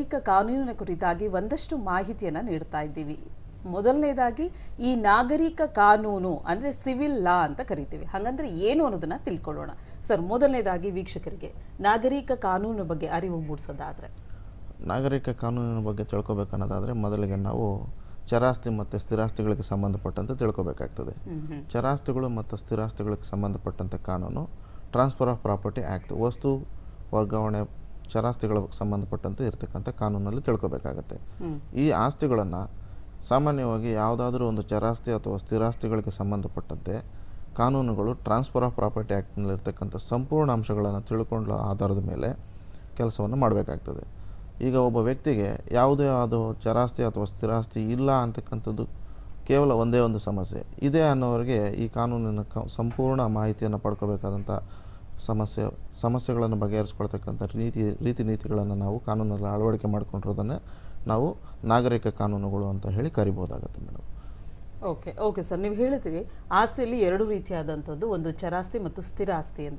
ನಾಗರಿಕ ಕಾನೂನಿನ ಕುರಿತಾಗಿ ಒಂದಷ್ಟು ಮಾಹಿತಿಯನ್ನು ನೀಡ್ತಾ ಇದ್ದೀವಿ. ಮೊದಲನೇದಾಗಿ ಈ ನಾಗರಿಕ ಕಾನೂನು ಅಂದರೆ ಸಿವಿಲ್ ಲಾ ಅಂತ ಕರಿತೀವಿ. ಹಾಗಂದ್ರೆ ಏನು ಅನ್ನೋದನ್ನ ತಿಳ್ಕೊಳ್ಳೋಣ. ಸರ್ ಮೊದಲನೇದಾಗಿ ವೀಕ್ಷಕರಿಗೆ ನಾಗರಿಕ ಕಾನೂನು ಬಗ್ಗೆ ಅರಿವು ಮೂಡಿಸೋದಾದ್ರೆ. ನಾಗರಿಕ ಕಾನೂನಿನ ಬಗ್ಗೆ ತಿಳ್ಕೊಬೇಕನ್ನೋದಾದರೆ ಮೊದಲಿಗೆ ನಾವು ಚರಾಸ್ತಿ ಮತ್ತು ಸ್ಥಿರಾಸ್ತಿಗಳಿಗೆ ಸಂಬಂಧಪಟ್ಟಂತೆ ತಿಳ್ಕೊಬೇಕಾಗ್ತದೆ. ಚರಾಸ್ತಿಗಳು ಮತ್ತು ಸ್ಥಿರಾಸ್ತಿಗಳಿಗೆ ಸಂಬಂಧಪಟ್ಟಂತೆ ಕಾನೂನು ಟ್ರಾನ್ಸ್ಫರ್ ಆಫ್ ಪ್ರಾಪರ್ಟಿ ಆ್ಯಕ್ಟ್ ವಸ್ತು ವರ್ಗಾವಣೆ ಚರಾಸ್ತಿಗಳ ಸಂಬಂಧಪಟ್ಟಂತೆ ಇರತಕ್ಕಂಥ ಕಾನೂನಲ್ಲಿ ತಿಳ್ಕೊಬೇಕಾಗತ್ತೆ. ಈ ಆಸ್ತಿಗಳನ್ನು ಸಾಮಾನ್ಯವಾಗಿ ಯಾವುದಾದ್ರೂ ಒಂದು ಚರಾಸ್ತಿ ಅಥವಾ ಸ್ಥಿರಾಸ್ತಿಗಳಿಗೆ ಸಂಬಂಧಪಟ್ಟಂತೆ ಕಾನೂನುಗಳು ಟ್ರಾನ್ಸ್ಫರ್ ಆಫ್ ಪ್ರಾಪರ್ಟಿ ಆ್ಯಕ್ಟ್ನಲ್ಲಿರ್ತಕ್ಕಂಥ ಸಂಪೂರ್ಣ ಅಂಶಗಳನ್ನು ತಿಳ್ಕೊಂಡ ಆಧಾರದ ಮೇಲೆ ಕೆಲಸವನ್ನು ಮಾಡಬೇಕಾಗ್ತದೆ. ಈಗ ಒಬ್ಬ ವ್ಯಕ್ತಿಗೆ ಯಾವುದೇ ಅದು ಚರಾಸ್ತಿ ಅಥವಾ ಸ್ಥಿರಾಸ್ತಿ ಇಲ್ಲ ಅಂತಕ್ಕಂಥದ್ದು ಕೇವಲ ಒಂದೇ ಒಂದು ಸಮಸ್ಯೆ. ಇದೆ ಅನ್ನೋರಿಗೆ ಈ ಕಾನೂನಿನ ಕ ಸಂಪೂರ್ಣ ಮಾಹಿತಿಯನ್ನು ಪಡ್ಕೋಬೇಕಾದಂಥ ಸಮಸ್ಯೆ, ಸಮಸ್ಯೆಗಳನ್ನು ಬಗೆಹರಿಸ್ಕೊಳ್ತಕ್ಕಂಥ ರೀತಿ ರೀತಿ ನೀತಿಗಳನ್ನು ನಾವು ಕಾನೂನಲ್ಲಿ ಅಳವಡಿಕೆ ಮಾಡಿಕೊಂಡಿರೋದನ್ನು ನಾವು ನಾಗರಿಕ ಕಾನೂನುಗಳು ಅಂತ ಹೇಳಿ ಕರಿಬೋದಾಗತ್ತೆ ಮೇಡಮ್. ಓಕೆ ಓಕೆ ಸರ್, ನೀವು ಹೇಳಿದ್ರಿ ಆಸ್ತಿಯಲ್ಲಿ ಎರಡು ರೀತಿಯಾದಂಥದ್ದು, ಒಂದು ಚರಾಸ್ತಿ ಮತ್ತು ಸ್ಥಿರ ಆಸ್ತಿ ಅಂತ.